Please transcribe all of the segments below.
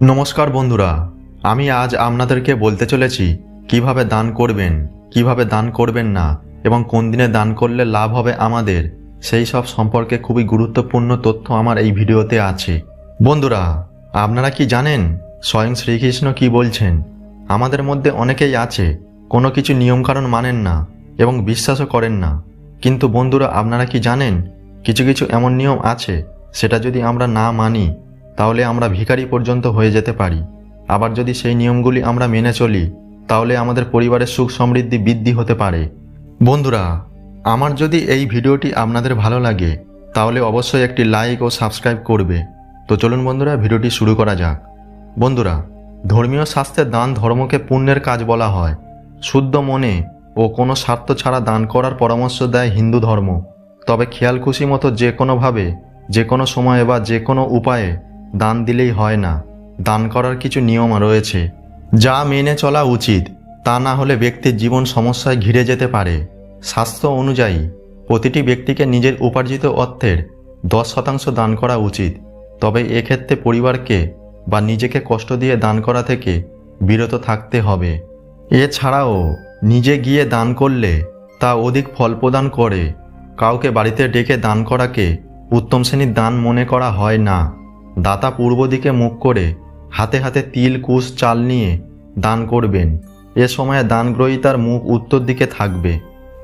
নমস্কার বন্ধুরা, আমি আজ আপনাদেরকে বলতে চলেছি কীভাবে দান করবেন, কীভাবে দান করবেন না, এবং কোন দিনে দান করলে লাভ হবে আমাদের, সেই সব সম্পর্কে খুবই গুরুত্বপূর্ণ তথ্য আমার এই ভিডিওতে আছে। বন্ধুরা, আপনারা কি জানেন স্বয়ং শ্রীকৃষ্ণ কি বলছেন? আমাদের মধ্যে অনেকেই আছে, কোনো কিছু নিয়মকানুন মানেন না এবং বিশ্বাসও করেন না। কিন্তু বন্ধুরা, আপনারা কি জানেন কিছু কিছু এমন নিয়ম আছে, সেটা যদি আমরা না মানি তাহলে আমরা ভিখারি পর্যন্ত হয়ে যেতে পারি। আবার যদি সেই নিয়মগুলি আমরা মেনে চলি, তাহলে আমাদের পরিবারের সুখ সমৃদ্ধি বৃদ্ধি হতে পারে। বন্ধুরা, আমার যদি এই ভিডিওটি আপনাদের ভালো লাগে, তাহলে অবশ্যই একটি লাইক ও সাবস্ক্রাইব করবে। তো চলুন বন্ধুরা, ভিডিওটি শুরু করা যাক। বন্ধুরা, ধর্মীয় শাস্ত্রে দান ধর্মকে পুণ্যের কাজ বলা হয়। শুদ্ধ মনে ও কোনো স্বার্থ ছাড়া দান করার পরামর্শ দেয় হিন্দু ধর্ম। তবে খেয়াল খুশি মতো যে কোনোভাবে, যে কোনো সময়ে বা যে কোনো উপায়ে দান দিলেই হয় না। দান করার কিছু নিয়ম রয়েছে। যা মেনে চলা উচিত, তা না হলে ব্যক্তির জীবন সমস্যায় ঘিরে যেতে পারে। স্বাস্থ্য অনুযায়ী, প্রতিটি ব্যক্তিকে নিজের উপার্জিত অর্থের দশ শতাংশ দান করা উচিত। তবে এক্ষেত্রে পরিবারকে বা নিজেকে কষ্ট দিয়ে দান করা থেকে বিরত থাকতে হবে। এছাড়াও, নিজে গিয়ে দান করলে তা অধিক ফল প্রদান করে। কাউকে বাড়িতে ডেকে দান করাকে উত্তম শ্রেণির দান মনে করা হয় না। দাতা পূর্ব দিকে মুখ করে হাতে হাতে তিল, কুশ, চাল নিয়ে দান করবেন। এ সময় দানগ্রহীতার মুখ উত্তর দিকে থাকবে।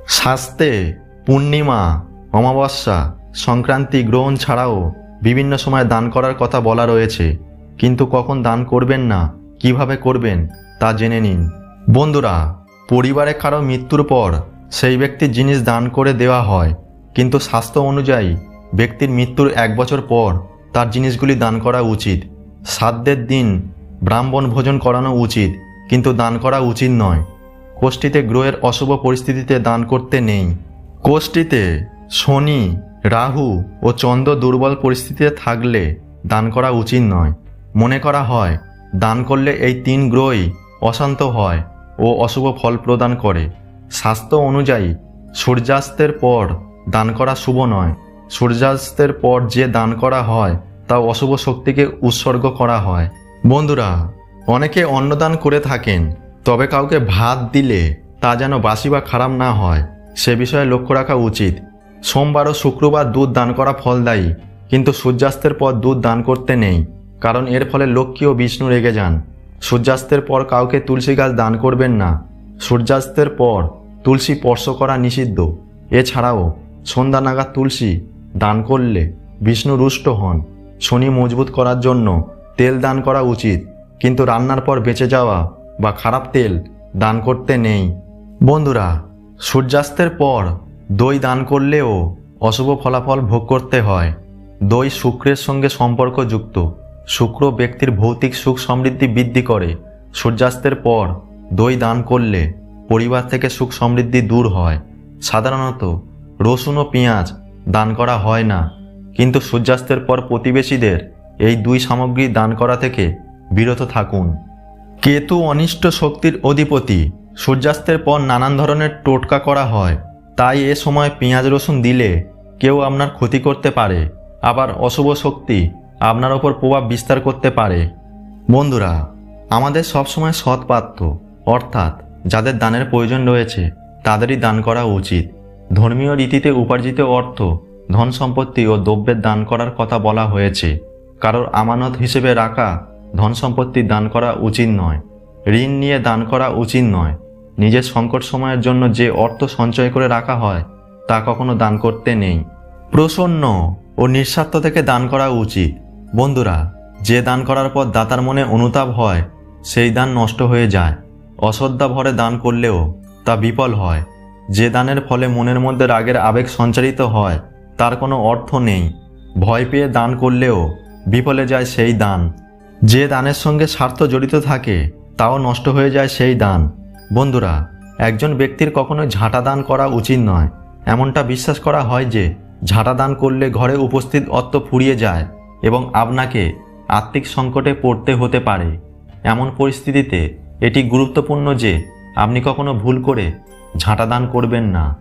শাস্তে, পূর্ণিমা, অমাবস্যা, সংক্রান্তি গ্রহণ ছাড়াও বিভিন্ন সময় দান করার কথা বলা রয়েছে। কিন্তু কখন দান করবেন না, কীভাবে করবেন, তা জেনে নিন। বন্ধুরা, পরিবারে কারও মৃত্যুর পর সেই ব্যক্তির জিনিস দান করে দেওয়া হয়। কিন্তু স্বাস্থ্য অনুযায়ী ব্যক্তির মৃত্যুর এক বছর পর তার জিনিসগুলি দান করা উচিত। সাধ্যের দিন ব্রাহ্মণ ভোজন করানো উচিত, কিন্তু দান করা উচিত নয়। কোষ্ঠীতে গ্রহের অশুভ পরিস্থিতিতে দান করতে নেই। কোষ্ঠীতে শনি, রাহু ও চন্দ্র দুর্বল পরিস্থিতিতে থাকলে দান করা উচিত নয়। মনে করা হয়, দান করলে এই তিন গ্রহই অশান্ত হয় ও অশুভ ফল প্রদান করে। স্বাস্থ্য অনুযায়ী সূর্যাস্তের পর দান করা শুভ নয়। সূর্যাস্তের পর যে দান করা হয়, তা অশুভ শক্তিকে উৎসর্গ করা হয়। বন্ধুরা, অনেকে অন্নদান করে থাকেন, তবে কাউকে ভাত দিলে তা যেন বাসি বা খারাপ না হয়, সে বিষয়ে লক্ষ্য রাখা উচিত। সোমবার ও শুক্রবার দুধ দান করা ফলদায়ী, কিন্তু সূর্যাস্তের পর দুধ দান করতে নেই, কারণ এর ফলে লক্ষ্মী ও বিষ্ণু রেগে যান। সূর্যাস্তের পর কাউকে তুলসী গাছ দান করবেন না। সূর্যাস্তের পর তুলসী স্পর্শ করা নিষিদ্ধ। এছাড়াও সন্ধ্যা নাগাদ তুলসী দান করলে বিষ্ণু রুষ্ট হন। শনি মজবুত করার জন্য তেল দান করা উচিত, কিন্তু রান্নার পর বেঁচে যাওয়া বা খারাপ তেল দান করতে নেই। বন্ধুরা, সূর্যাস্তের পর দই দান করলেও অশুভ ফলাফল ভোগ করতে হয়। দই শুক্রের সঙ্গে সম্পর্কযুক্ত। শুক্র ব্যক্তির ভৌতিক সুখ সমৃদ্ধি বৃদ্ধি করে। সূর্যাস্তের পর দই দান করলে পরিবার থেকে সুখ সমৃদ্ধি দূর হয়। সাধারণত রসুন ও পেঁয়াজ দান করা হয় না। কিন্তু সূর্যাস্তের পর প্রতিবেশীদের এই দুই সামগ্রী দান করা থেকে বিরত থাকুন। কেতু অনিষ্ট শক্তির অধিপতি, সূর্যাস্তের পর নানান ধরনের টোটকা করা হয়। তাই এ সময় পেঁয়াজ রসুন দিলে কেউ আপনার ক্ষতি করতে পারে, আবার অশুভ শক্তি আপনার ওপর প্রভাব বিস্তার করতে পারে। বন্ধুরা, আমাদের সবসময় সৎপাত্র অর্থাৎ যাদের দানের প্রয়োজন রয়েছে, তাদেরই দান করা উচিত। ধর্মীয় রীতিতে উপার্জিত অর্থ, ধন সম্পত্তি ও দ্রব্যের দান করার কথা বলা হয়েছে। কারোর আমানত হিসেবে রাখা, ধন সম্পত্তি দান করা উচিত নয়। ঋণ নিয়ে দান করা উচিত নয়। নিজের সংকট সময়ের জন্য যে অর্থ সঞ্চয় করে রাখা হয়, তা কখনো দান করতে নেই। প্রসন্ন ও নিঃস্বার্থ থেকে দান করা উচিত। বন্ধুরা, যে দান করার পর দাতার মনে অনুতাপ হয়, সেই দান নষ্ট হয়ে যায়। অশ্রদ্ধা ভরে দান করলেও তা বিফল হয়। যে দানের ফলে মনের মধ্যে রাগের আবেগ সঞ্চারিত হয়, তার কোনো অর্থ নেই। ভয় পেয়ে দান করলেও বিফলে যায় সেই দান। যে দানের সঙ্গে স্বার্থ জড়িত থাকে, তাও নষ্ট হয়ে যায় সেই দান। বন্ধুরা, একজন ব্যক্তির কখনোই ঝাঁটা দান করা উচিত নয়। এমনটা বিশ্বাস করা হয় যে, ঝাঁটা দান করলে ঘরে উপস্থিত অর্থ ফুরিয়ে যায় এবং আপনাকে আর্থিক সংকটে পড়তে হতে পারে। এমন পরিস্থিতিতে এটি গুরুত্বপূর্ণ যে, আপনি কখনো ভুল করে ঝাঁটা দান করবেন না।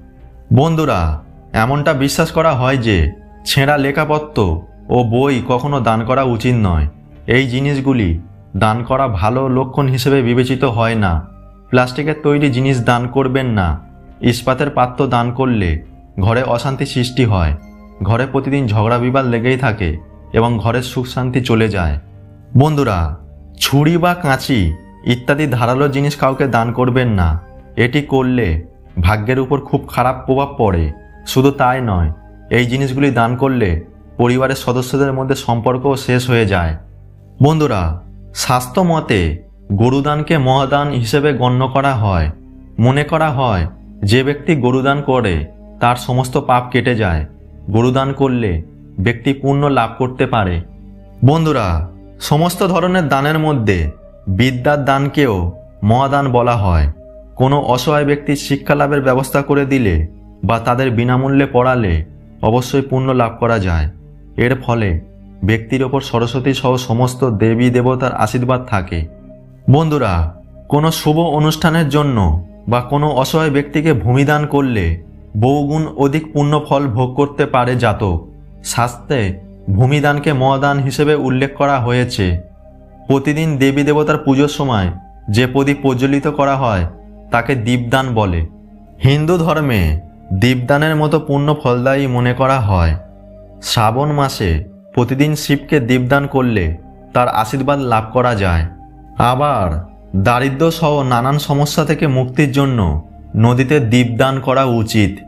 বন্ধুরা, এমনটা বিশ্বাস করা হয় যে, ছেঁড়া লেখাপত্র ও বই কখনো দান করা উচিত নয়। এই জিনিসগুলি দান করা ভালো লক্ষণ হিসেবে বিবেচিত হয় না। প্লাস্টিকের তৈরি জিনিস দান করবেন না। ইস্পাতের পাত্র দান করলে ঘরে অশান্তি সৃষ্টি হয়। ঘরে প্রতিদিন ঝগড়া বিবাদ লেগেই থাকে এবং ঘরের সুখ শান্তি চলে যায়। বন্ধুরা, ছুরি বা কাঁচি ইত্যাদি ধারালো জিনিস কাউকে দান করবেন না। এটি করলে ভাগ্যের উপর খুব খারাপ প্রভাব পড়ে। শুধু তাই নয়, এই জিনিসগুলি দান করলে পরিবারের সদস্যদের মধ্যে সম্পর্কও শেষ হয়ে যায়। বন্ধুরা স্বাস্থ্য মতে গরুদানকে মহাদান হিসেবে গণ্য করা হয়। মনে করা হয়, যে ব্যক্তি গরুদান করে, তার সমস্ত পাপ কেটে যায়। গরুদান করলে ব্যক্তি পুণ্য লাভ করতে পারে। বন্ধুরা, সমস্ত ধরনের দানের মধ্যে বিদ্যার দানকেও মহাদান বলা হয়। কোনো অসহায় ব্যক্তির শিক্ষা লাভের ব্যবস্থা করে দিলে বা তাদের বিনামূল্যে পড়ালে অবশ্যই পুণ্য লাভ করা যায়। এর ফলে ব্যক্তির ওপর সরস্বতী সহ সমস্ত দেবী দেবতার আশীর্বাদ থাকে। বন্ধুরা, কোনো শুভ অনুষ্ঠানের জন্য বা কোনো অসহায় ব্যক্তিকে ভূমিদান করলে বহুগুণ অধিক পুণ্য ফল ভোগ করতে পারে জাতক। শাস্ত্রে ভূমিদানকে মহাদান হিসেবে উল্লেখ করা হয়েছে। প্রতিদিন দেবী দেবতার পুজোর সময় যে প্রদীপ প্রজ্বলিত করা হয় তাকে দীপদান বলে। হিন্দু ধর্মে দীপদানের মতো পুণ্য ফলদায়ী মনে করা হয়। শ্রাবণ মাসে প্রতিদিন শিবকে দীপদান করলে তার আশীর্বাদ লাভ করা যায়। আবার দারিদ্র সহ নানান সমস্যা থেকে মুক্তির জন্য নদীতে দীপদান করা উচিত।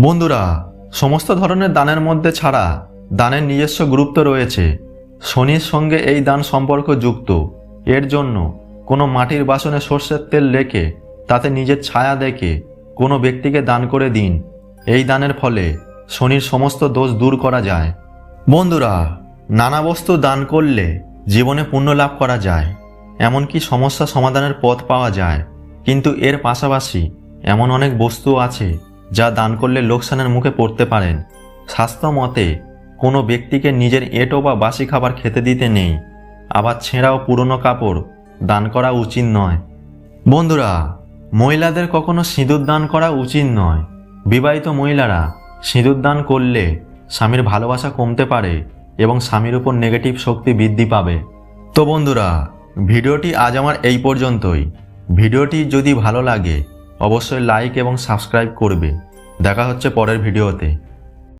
বন্ধুরা, সমস্ত ধরনের দানের মধ্যে ছাড়া দানের নিজস্ব গুরুত্ব রয়েছে। শনির সঙ্গে এই দান সম্পর্ক যুক্ত। এর জন্য কোনো মাটির বাসনে সর্ষের তেল রেখে তাতে নিজের ছায়া দেখে কোনো ব্যক্তিকে দান করে দিন। এই দানের ফলে শনির সমস্ত দোষ দূর করা যায়। বন্ধুরা, নানা বস্তু দান করলে জীবনে পুণ্য লাভ করা যায়, এমনকি সমস্যা সমাধানের পথ পাওয়া যায়। কিন্তু এর পাশাপাশি এমন অনেক বস্তু আছে যা দান করলে লোকসানের মুখে পড়তে পারেন। স্বাস্থ্য মতে, কোনো ব্যক্তিকে নিজের এঁটো বা বাসি খাবার খেতে দিতে নেই, আবার ছেঁড়া ও পুরনো কাপড় দান করা উচিত নয়। বন্ধুরা মহিলাদের কখনো সিঁদুর দান করা উচিত নয়। বিবাহিত মহিলারা সিঁদুর দান করলে স্বামীর ভালোবাসা কমতে পারে এবং স্বামীর উপর নেগেটিভ শক্তি বৃদ্ধি পাবে। তো বন্ধুরা, ভিডিওটি আজ আমার এই পর্যন্তই। ভিডিওটি যদি ভালো লাগে, অবশ্যই লাইক এবং সাবস্ক্রাইব করবে। দেখা হচ্ছে পরের ভিডিওতে।